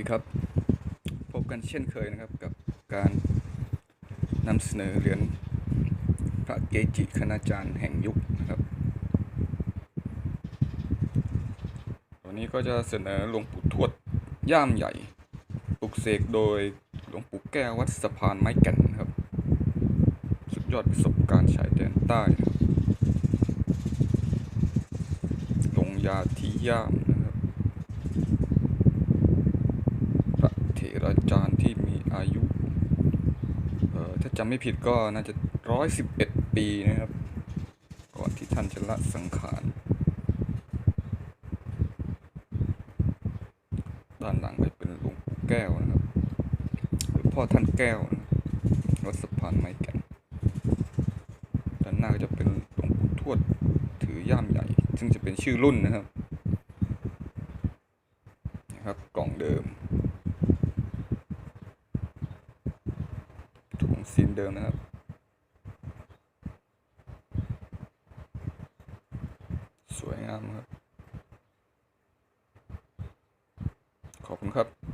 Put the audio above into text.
ดีครับ พบกันเช่นเคยนะครับกับการนำเสนอเหรียญพระเกจิคณาจารย์แห่งยุคนะครับวันนี้ก็จะเสนอหลวงปู่ทวดย่ามใหญ่ปลุกเสกโดยหลวงปู่แก้ววัดสะพานไม้แก่นนะครับ สุดยอดประสบการณ์ชายแดนใต้ลงยาที่ย่ามนะครับ พระเถราจารย์ที่มีอายุ เอ่อ ถ้าจำไม่ผิดก็น่าจะร้อยสิบเอ็ดปีนะครับ ก่อนที่ท่านจะละสังขาร ด้านหลังก็เป็นหลวงปู่แก้วนะครับหรือพ่อท่านแก้วนะวัดสะพานไม้แก่นด้านหน้าก็จะเป็นหลวงปู่ทวดถือย่ามใหญ่ ซึ่งจะเป็นชื่อรุ่นนะครับ นะครับกล่องเดิม ถุง ซีนเดิมนะครับ สวยงามครับ ขอบคุณครับ